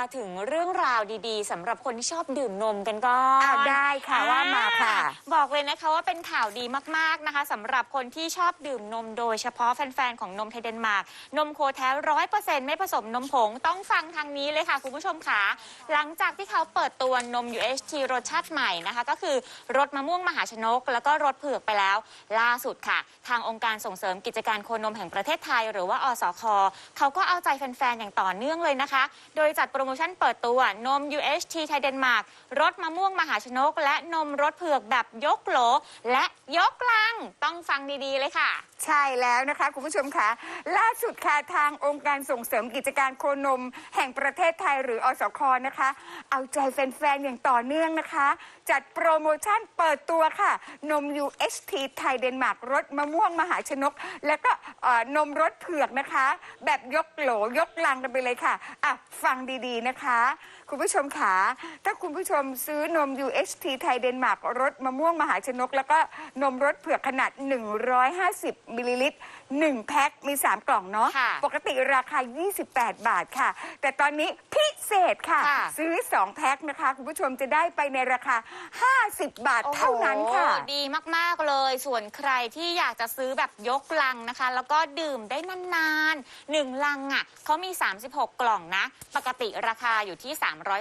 มาถึงเรื่องราวดีๆสำหรับคนที่ชอบดื่มนมกันก่อนอะได้ค่ะว่ามาค่ะอ่บอกเลยนะคะว่าเป็นข่าวดีมากๆนะคะสำหรับคนที่ชอบดื่มนมโดยเฉพาะแฟนๆของนมไทยเดนมาร์กนมโคแท้ร้อยเปอร์เซ็นต์ไม่ผสมนมผงต้องฟังทางนี้เลยค่ะคุณผู้ชมค่ะ หลังจากที่เขาเปิดตัวนม UHT รสชาติใหม่นะคะ ก็คือรสมะม่วงมหาชนก แล้วก็รสเผือกไปแล้ว ล่าสุดค่ะ ทางองค์การส่งเสริมกิจการโคนมแห่งประเทศไทย หรือว่าอสคเขาก็เอาใจแฟนๆอย่างต่อเนื่องเลยนะคะ โดยจัดโปรโมชั่นเปิดตัวนม UHT ไทยเดนมาร์กรสมะม่วงมหาชนก และนมรสเผือกแบบยกโหล และยกลา ต้องฟังดีๆเลยค่ะ ใช่แล้วนะคะคุณผู้ชมคะล่าสุดค่ะทางองค์การส่งเสริมกิจการโคนม แห่งประเทศไทยหรืออสคนะคะ เอาใจแฟนๆ อย่างต่อเนื่องนะคะ จัดโปรโมชั่นเปิดตัวค่ะ นม UHT ไทยเดนมาร์กรสมะม่วงมหาชนก แล้วก็เอ่อนมรสเผือกนะคะ แบบยกโหลยกลังกันไปเลยค่ะอะ ฟังดีๆนะคะ คุณผู้ชมค่ะถ้าคุณผู้ชมซื้อนม UHT ไทยเดนมาร์กรสมะม่วงมหาชนก แล้วก็นมรสเผือกขนาด 150มิลลิลิตร1แพ็คมี 3 กล่องเนาะค่ะปกติราคา 28 บาทค่ะ แต่ตอนนี้พิเศษค่ะ ค่ะ ซื้อ 2 แพ็คนะคะ คุณผู้ชมจะได้ไปในราคา 50 บาทเท่านั้นค่ะ โอ้โหดีมาก ๆ เลย ส่วนใครที่อยากจะซื้อแบบยกลังนะคะ แล้วก็ดื่มได้นานๆหนึ่งลังอะเขามี 36 กล่องนะ ปกติราคาอยู่ที่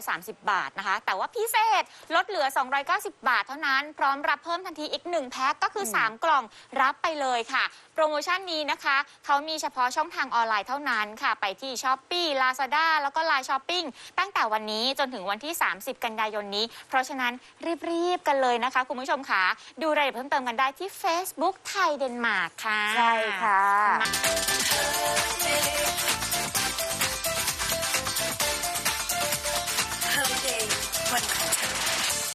330 บาทนะคะ แต่ว่าพิเศษลดเหลือ 290 บาทเท่านั้น พร้อมรับเพิ่มทันทีอีก 1 แพ็คก็คือ 3กล่องรับไปเลยค่ะ โปรโมชั่นนี้นะคะ เขามีเฉพาะช่องทางออนไลน์เท่านั้นค่ะ ไปที่ s h อ p e e Lazada แล้วก็ Line Shopping ตั้งแต่วันนี้จนถึงวันที่ 30 กันยายนนี้ เพราะฉะนั้นรีบๆกันเลยนะคะ คุณผู้ชมค่ะ ดูรายละเอียดเพิ่มเติมกันได้ที่ Facebook ไทยเดนมาร์กค่ะ ใช่ค่ะ Holiday วันของเธอ